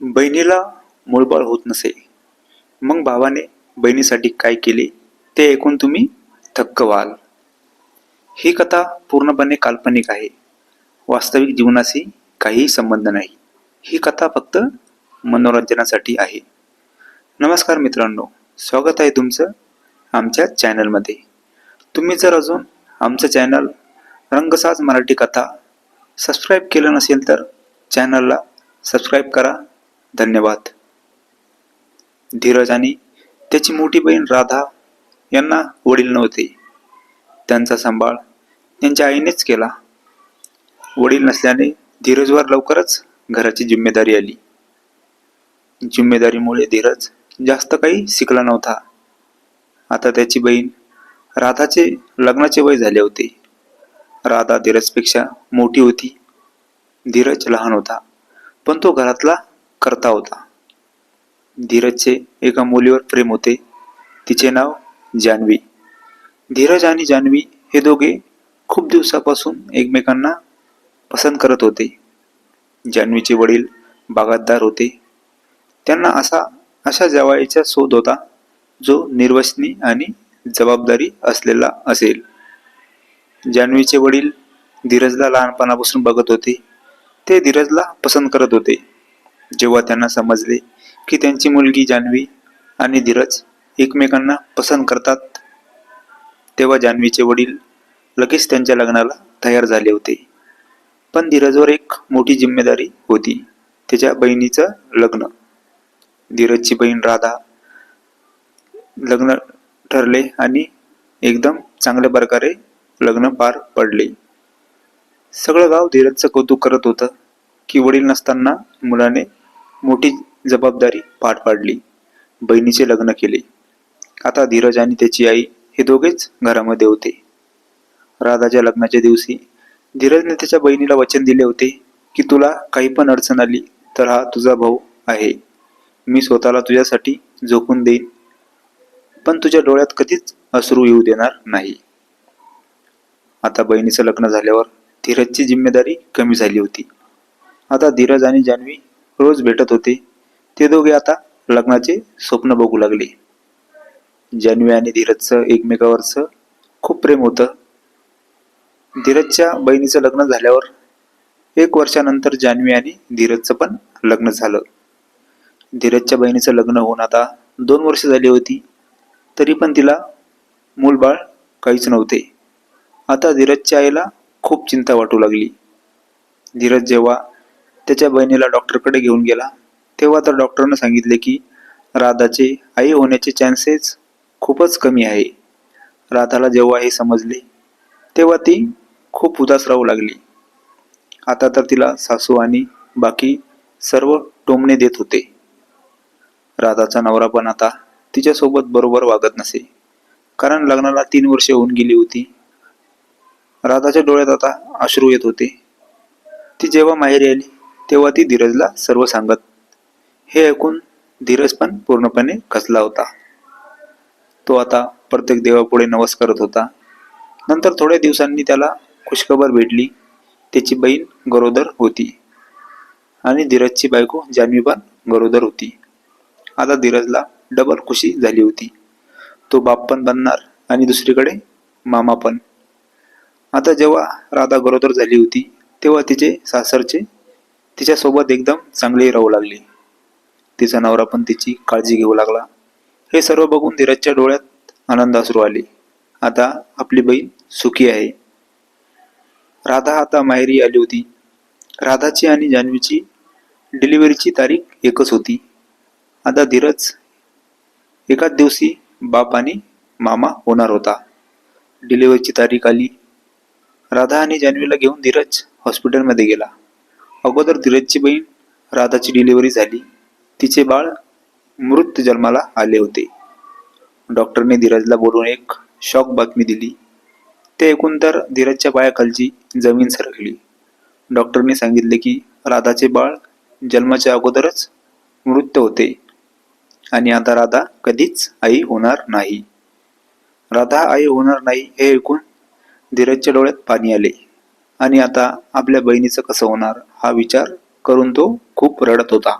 बहिणीला मूळबाळ होत नसे. मग भावाने बहिणीसाठी काय केले ते ऐकून तुम्ही थक्क व्हाल. ही कथा पूर्णपणे काल्पनिक आहे. वास्तविक जीवनाशी काहीही संबंध नाही. ही कथा फक्त मनोरंजनासाठी आहे. नमस्कार मित्रांनो स्वागत आहे तुमचं आमच्या चॅनलमध्ये. तुम्ही जर अजून आमचं चॅनल रंगसाज मराठी कथा सबस्क्राईब केलं नसेल तर चॅनलला सबस्क्राईब करा. धन्यवाद. धीरज आणि त्याची मोठी बहीण राधा यांना वडील नव्हते. त्यांचा सांभाळ त्यांच्या आईनेच केला. वडील नसल्याने धीरजवर लवकरच घराची जिम्मेदारी आली. जिम्मेदारीमुळे धीरज जास्त काही शिकला नव्हता. आता त्याची बहीण राधाचे लग्नाचे वय झाले होते. राधा धीरजपेक्षा मोठी होती. धीरज लहान होता. पण तो घरातला करता होता. धीरजचे एका मुलीवर प्रेम होते. तिचे नाव जान्हवी धीरज आणि जान्हवी हे दोघे खूप दिवसापासून एकमेकांना पसंत करत होते. जान्हवीचे वडील बागायतदार होते. त्यांना असा अशा जवाईचा शोध होता जो निर्वसनी आणि जबाबदारी असलेला असेल. जान्हवीचे वडील धीरजला लहानपणापासून बघत होते. ते धीरजला पसंत करत होते. जेव्हा त्यांना समजले की त्यांची मुलगी जान्हवी आणि धीरज एकमेकांना पसंत करतात तेव्हा जान्हवीचे वडील लगेच त्यांच्या लग्नाला तयार झाले होते. पण धीरजवर एक मोठी जिम्मेदारी होती त्याच्या बहिणीचं लग्न. धीरजची बहीण राधा लग्न ठरले आणि एकदम चांगल्या प्रकारे लग्न पार पडले. सगळं गाव धीरजचं कौतुक करत होतं की वडील नसताना मुलाने मोठी जबाबदारी पार पाडली. बहिणीचे लग्न केले. आता धीरज आणि त्याची आई हे दोघेच घरामध्ये होते. राधाच्या लग्नाच्या दिवशी धीरजने त्याच्या बहिणीला वचन दिले होते की तुला काही पण अडचण आली तर हा तुझा भाऊ आहे. मी स्वतःला तुझ्यासाठी झोकून देईन. पण तुझ्या डोळ्यात कधीच अश्रू येऊ देणार नाही. आता बहिणीचं लग्न झाल्यावर धीरजची जिम्मेदारी कमी झाली होती. आता धीरज आणि जान्हवी रोज भेटत होते. ते दोघे आता लग्नाचे स्वप्न बघू लागले. जान्हवी आणि धीरजचं एकमेकावरचं खूप प्रेम होतं. धीरजच्या बहिणीचं लग्न झाल्यावर एक वर्षानंतर जान्हवी आणि धीरजचं पण लग्न झालं. धीरजच्या बहिणीचं लग्न होऊन आता दोन वर्ष झाली होती तरी पण तिला मूलबाळ काहीच नव्हते. आता धीरजच्या आईला खूप चिंता वाटू लागली. धीरज जेव्हा त्याच्या बहिणीला डॉक्टरकडे घेऊन गेला. तेव्हा तर डॉक्टरनं सांगितले की राधाचे आई होण्याचे चान्सेस खूपच कमी आहे. राधाला जेव्हा हे समजले तेव्हा ती खूप उदास राहू लागली. आता तर तिला सासू आणि बाकी सर्व टोमणे देत होते. राधाचा नवरा पण आता तिच्यासोबत बरोबर वागत नसे. कारण लग्नाला तीन वर्षे होऊन गेली होती. राधाच्या डोळ्यात आता अश्रू येत होते. ती जेव्हा माहेरी आली तेव्हा ती धीरजला सर्व सांगत. हे ऐकून धीरज पण पूर्णपणे खचला होता. तो आता प्रत्येक देवापुढे नवस करत होता. नंतर थोड्या दिवसांनी त्याला खुशखबर भेटली. त्याची बहीण गरोदर होती. आणि धीरजची बायको जान्हवी पण गरोदर होती. आता धीरजला डबल खुशी झाली होती. तो बाप पण बनणार आणि दुसरीकडे मामा पण. आता जेव्हा राधा गरोदर झाली होती तेव्हा तिचे सासरचे तिच्यासोबत एकदम चांगली राहू लागले. तिचा नवरा पण तिची काळजी घेऊ लागला. हे सर्व बघून धीरजच्या डोळ्यात आनंद अश्रू आले. आता आपली बहीण सुखी आहे. राधा आता माहेरी आली होती. राधाची आणि जान्हवीची डिलिव्हरीची तारीख एकच होती. आता धीरज एकाच दिवशी बाप आणि मामा होणार होता. डिलिव्हरीची तारीख आली. राधा आणि जान्हवीला घेऊन धीरज हॉस्पिटलमध्ये गेला. अगोदर धीरजची बहीण राधाची डिलिव्हरी झाली. तिचे बाळ मृत जन्माला आले होते. डॉक्टरने धीरजला बोलून एक शॉक बातमी दिली. ते ऐकून तर धीरजच्या पायाखालची जमीन सरकली. डॉक्टरने सांगितले की राधाचे बाळ जन्माच्या अगोदरच मृत होते आणि आता राधा कधीच आई होणार नाही. राधा आई होणार नाही हे ऐकून धीरजच्या डोळ्यात पाणी आले. आणि आता आपल्या बहिणीचं कसं होणार हा विचार करून तो खूप रडत होता.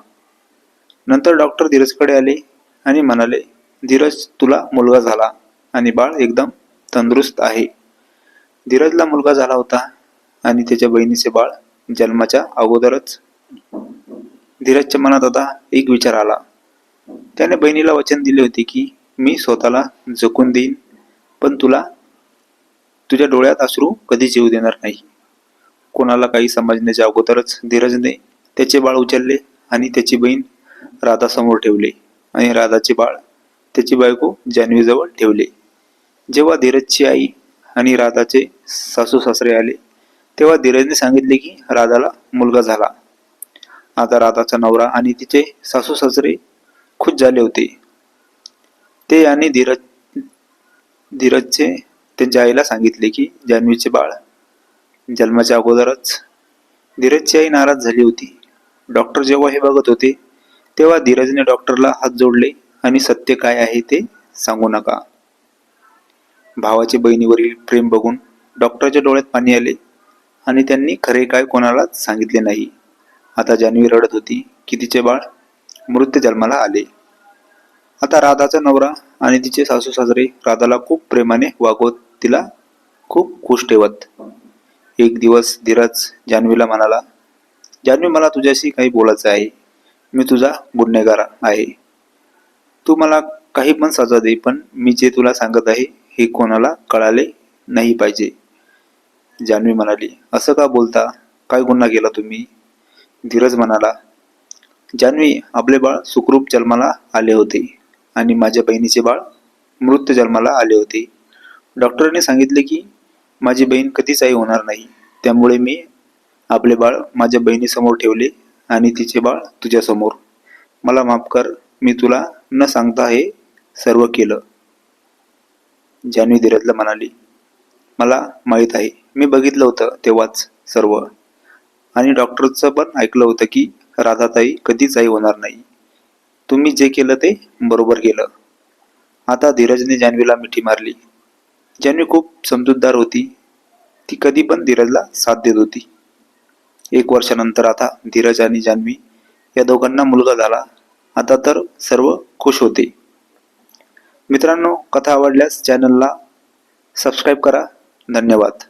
नंतर डॉक्टर धीरजकडे आले आणि म्हणाले धीरज तुला मुलगा झाला आणि बाळ एकदम तंदुरुस्त आहे. धीरजला मुलगा झाला होता आणि त्याच्या बहिणीचे बाळ जन्माच्या अगोदरच. धीरजच्या मनात आता एक विचार आला. त्याने बहिणीला वचन दिले होते की मी स्वतःला जखून देईन पण तुला तुझ्या डोळ्यात अश्रू कधीच येऊ देणार नाही. कोणाला काही समजण्याच्या अगोदरच धीरजने त्याचे बाळ उचलले आणि त्याची बहीण राधा समोर ठेवले आणि राधाचे बाळ त्याची बायको जान्हवीजवळ ठेवले. जेव्हा धीरजची आई आणि राधाचे सासू सासरे आले तेव्हा धीरजने सांगितले की राधाला मुलगा झाला. आता राधाचा नवरा आणि तिचे सासू सासरे खुश झाले होते. ते आणि धीरज धीरजचे त्यांच्या आईला सांगितले की जान्हवीचे बाळ जन्माच्या अगोदरच धीरजची आई नाराज झाली होती. डॉक्टर जेव्हा हे बघत होते तेव्हा धीरजने डॉक्टरला हात जोडले आणि सत्य काय आहे ते सांगू नका. भावाचे बहिणीवरील प्रेम बघून डॉक्टरच्या डोळ्यात पाणी आले आणि त्यांनी खरे काय कोणालाच सांगितले नाही. आता जान्हवी रडत होती की तिचे बाळ मृत जन्माला आले. आता राधाचा नवरा आणि तिचे सासू सासरे राधाला खूप प्रेमाने वागवत तिला खूप खुश ठेवत. एक दिवस धीरज जान्हवीला म्हणाला जान्हवी मला तुझ्याशी काही बोलायचं आहे. मी तुझा गुन्हेगार आहे. तू मला काही पण सजा दे पण मी जे तुला सांगत आहे हे कोणाला कळाले नाही पाहिजे. जान्हवी म्हणाली असं का बोलता? काय गुन्हा केला तुम्ही? धीरज म्हणाला जान्हवी आपले बाळ सुखरूप जन्माला आले होते आणि माझ्या बहिणीचे बाळ मृत जन्माला आले होते. डॉक्टरांनी सांगितले की माझी बहीण कधीच आई होणार नाही. त्यामुळे मी आपले बाळ माझ्या बहिणीसमोर ठेवले आणि तिचे बाळ तुझ्यासमोर. मला माफ कर मी तुला न सांगता हे सर्व केलं. जान्हवी धीरजला म्हणाली मला माहीत आहे मी बघितलं होतं तेव्हाच सर्व. आणि डॉक्टरचं पण ऐकलं होतं की राधाताई कधीच आई होणार नाही. तुम्ही जे केलं ते बरोबर केलं. आता धीरजने जान्हवीला मिठी मारली. ज्यांनी खूप समजूतदार होती ती कधी पण धीरजला साथ देत होती. एक वर्षानंतर आता धीरज आणि जान्हवी या दोघांना मुलगा झाला. आता तर सर्व खुश होते. मित्रांनो कथा आवडल्यास चॅनलला सबस्क्राईब करा. धन्यवाद.